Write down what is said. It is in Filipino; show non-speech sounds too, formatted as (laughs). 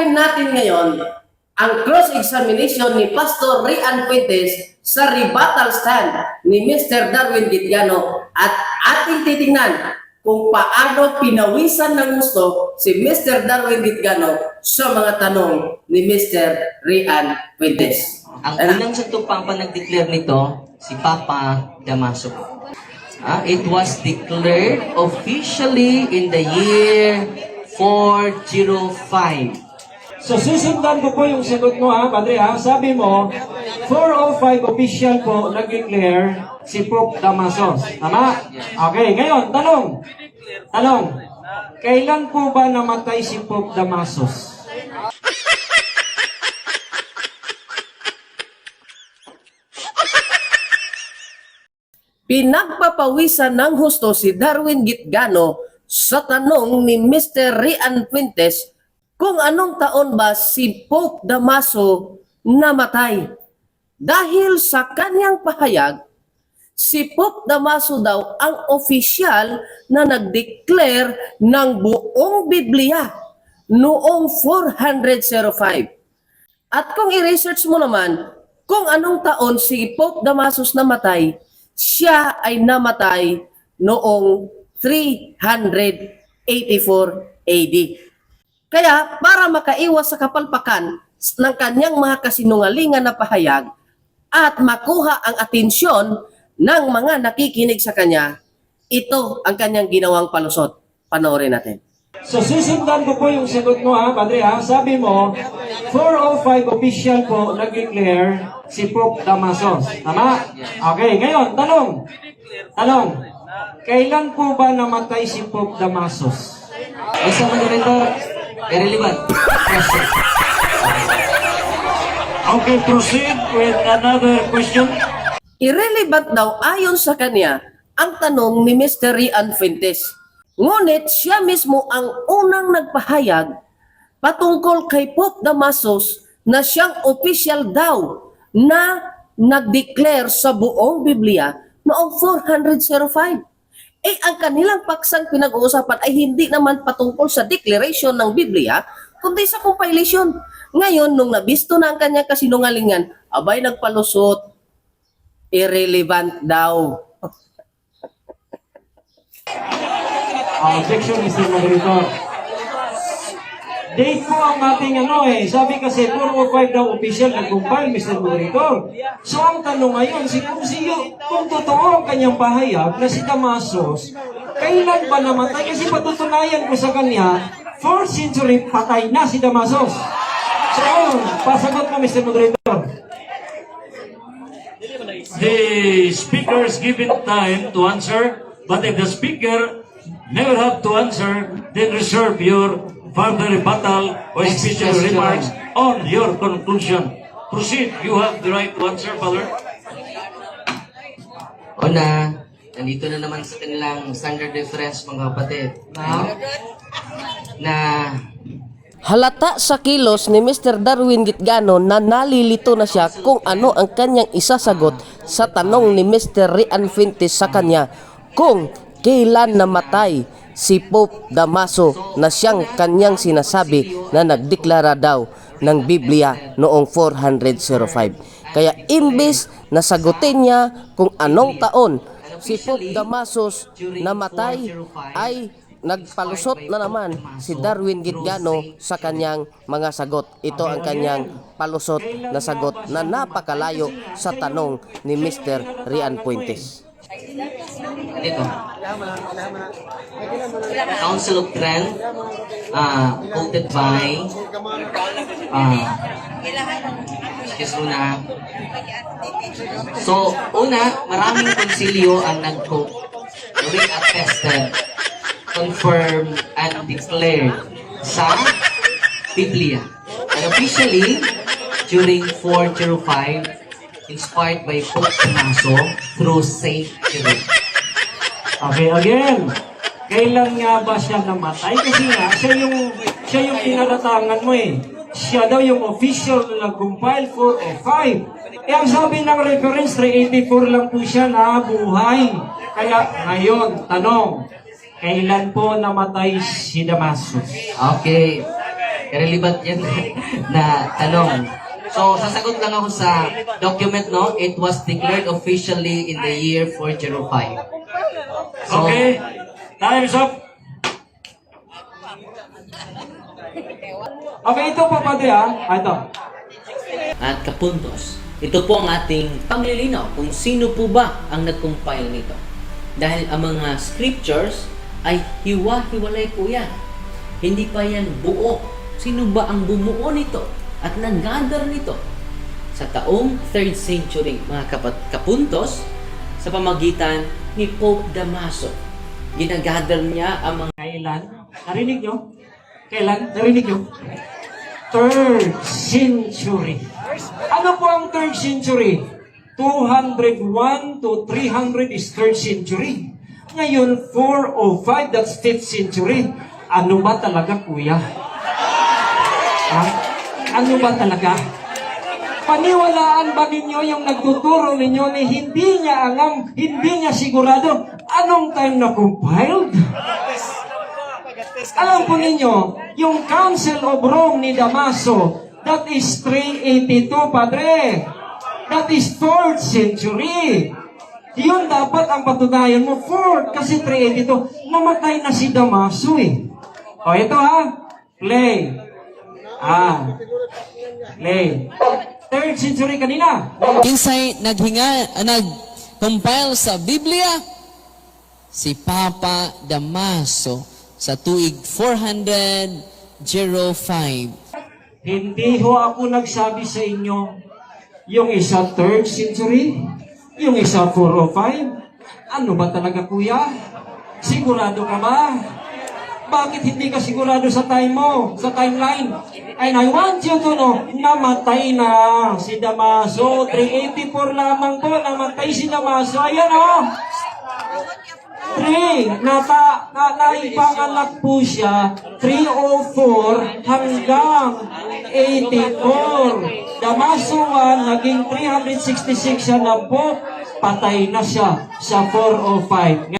Panoorin natin ngayon ang cross-examination ni Pastor Rian Fuentes sa rebuttal stand ni Mr. Darwin Gitiano at ating titingnan kung paano pinawisan ng gusto si Mr. Darwin Gitiano sa mga tanong ni Mr. Rian Fuentes. Ang unang satumpang pa nag-declare nito, si Papa Damaso. Ah, it was declared officially in the year 405. So susundan ko po yung sagot mo ha, Padre ha. Sabi mo, 405 official po nag-declare si Pope Damasos. Tama? Okay, ngayon, tanong. Tanong. Kailan po ba namatay si Pope Damasos? Pinagpapawisan ng husto si Darwin Gitgano sa tanong ni Mr. Rian Fuentes kung anong taon ba si Pope Damaso namatay. Dahil sa kanyang pahayag, si Pope Damaso daw ang opisyal na nag-declare ng buong Biblia noong 405. At kung i-research mo naman kung anong taon si Pope Damasus namatay, siya ay namatay noong 384 AD. Kaya para makaiwas sa kapalpakan ng kanyang mga kasinungalingan na pahayag at makuha ang atensyon ng mga nakikinig sa kanya, ito ang kanyang ginawang palusot. Panoorin natin. So susundan ko po yung sagot mo ha, Padre ha. Sabi mo, 405 official po nag-declare si Pope Damasos. Tama? Okay, ngayon, tanong. Tanong. Kailan po ba namatay si Pope Damasos? Basta moderator, irrelevant. Okay, proceed with another question. Irrelevant daw ayon sa kanya ang tanong ni Mr. Rian Fuentes. Ngunit siya mismo ang unang nagpahayag patungkol kay Pope Damasus na siyang official daw na nag-declare sa buong Biblia noong 405. Eh, ang kanilang paksang pinag-uusapan ay hindi naman patungkol sa declaration ng Biblia, kundi sa compilation. Ngayon, nung nabisto na ang kanyang kasinungalingan, abay nagpalusot, irrelevant daw. Objection, Mr. Moderator. Date po ang ating ano eh. Sabi kasi 405 daw official nag-compile, Mr. Moderator. So ang tanong ngayon, si siyo, kung totoo ang kanyang pahayag na si Damasos, kailan ba namatay? Kasi patutunayan ko sa kanya, 4th century patay na si Damasos. So, pasagot mo, Mr. Moderator. the speaker is given time to answer, but if the speaker never have to answer, then reserve your further rebuttal or Next special question. remarks on your conclusion. Proceed. You have the right to answer, Father. Una, nandito na naman sa kanilang standard difference mga kapatid. Na, na Halata sa kilos ni Mr. Darwin Gitgano na nalilito na siya kung ano ang kanyang isasagot sa tanong ni Mr. Rian Fuentes sa kanya kung kailan namatay si Pope Damaso na siyang kanyang sinasabi na nagdeklara daw ng Biblia noong 405. Kaya imbis na sagutin niya kung anong taon si Pope Damasus namatay ay nagpalusot na naman si Darwin Gitgano sa kanyang mga sagot. Ito ang kanyang palusot na sagot na napakalayo sa tanong ni Mr. Rian Puentes. Ito. Council of Trent, uh, quoted by, uh, excuse mo na. So, una, maraming konsilyo ang nag-quote, re-attested, confirmed, and declared sa Biblia. And officially, during 405, inspired by Pope Tomaso through Saint Jerome. Okay, again. Kailan nga ba siya namatay? Kasi nga, siya yung, siya yung pinaratangan mo eh. Siya daw yung official na nag-compile 405. Eh, ang sabi ng reference, 384 lang po siya nabuhay. Kaya, ngayon, tanong, kailan po namatay si Damascus? Okay. Irrelevant yan (laughs) na tanong. So, sasagot lang ako sa document, no? It was declared officially in the year 405. So, Okay. Time's up. Okay, ito pa padre ah. Ah, ito. At kapuntos, ito po ang ating paglilinaw kung sino po ba ang nag-compile nito. Dahil ang mga scriptures ay hiwa-hiwalay po yan. Hindi pa yan buo. Sino ba ang bumuo nito at nag-gather nito? Sa taong 3rd century, mga kapat kapuntos, sa pamagitan ni Pope Damaso. Ginagather niya ang mga Kailan? Narinig nyo? Kailan? Narinig nyo? Third century. Ano po ang third century? 201 to 300 is third century. Ngayon, 405, that's fifth century. Ano ba talaga, kuya? Ha? Ano ba talaga? Paniwalaan ba ninyo yung nagtuturo ninyo ni hindi niya angam, hindi niya sigurado anong time na compiled? Alam po ninyo, yung Council of Rome ni Damaso, that is 382, Padre. That is 4th century. Yun dapat ang patunayan mo, 4th, kasi 382. Namatay na si Damaso eh. O, ito ha. Play. Ah. Play. 3rd century kanina. Kinsay naghinga, ah, nag-compile sa Biblia? Si Papa Damaso sa tuig 405. Hindi ho ako nagsabi sa inyo yung isa 3rd century, yung isa 405. Ano ba talaga kuya? Sigurado ka ba? Bakit hindi ka sigurado sa time mo, sa timeline? And I want you to know, namatay na si Damaso. 384 lamang po, namatay si Damaso. Ayan oh! Three, nata, na, naipanganak po siya, 304 hanggang 84. Damaso 1, naging 366 siya na po, patay na siya sa 405.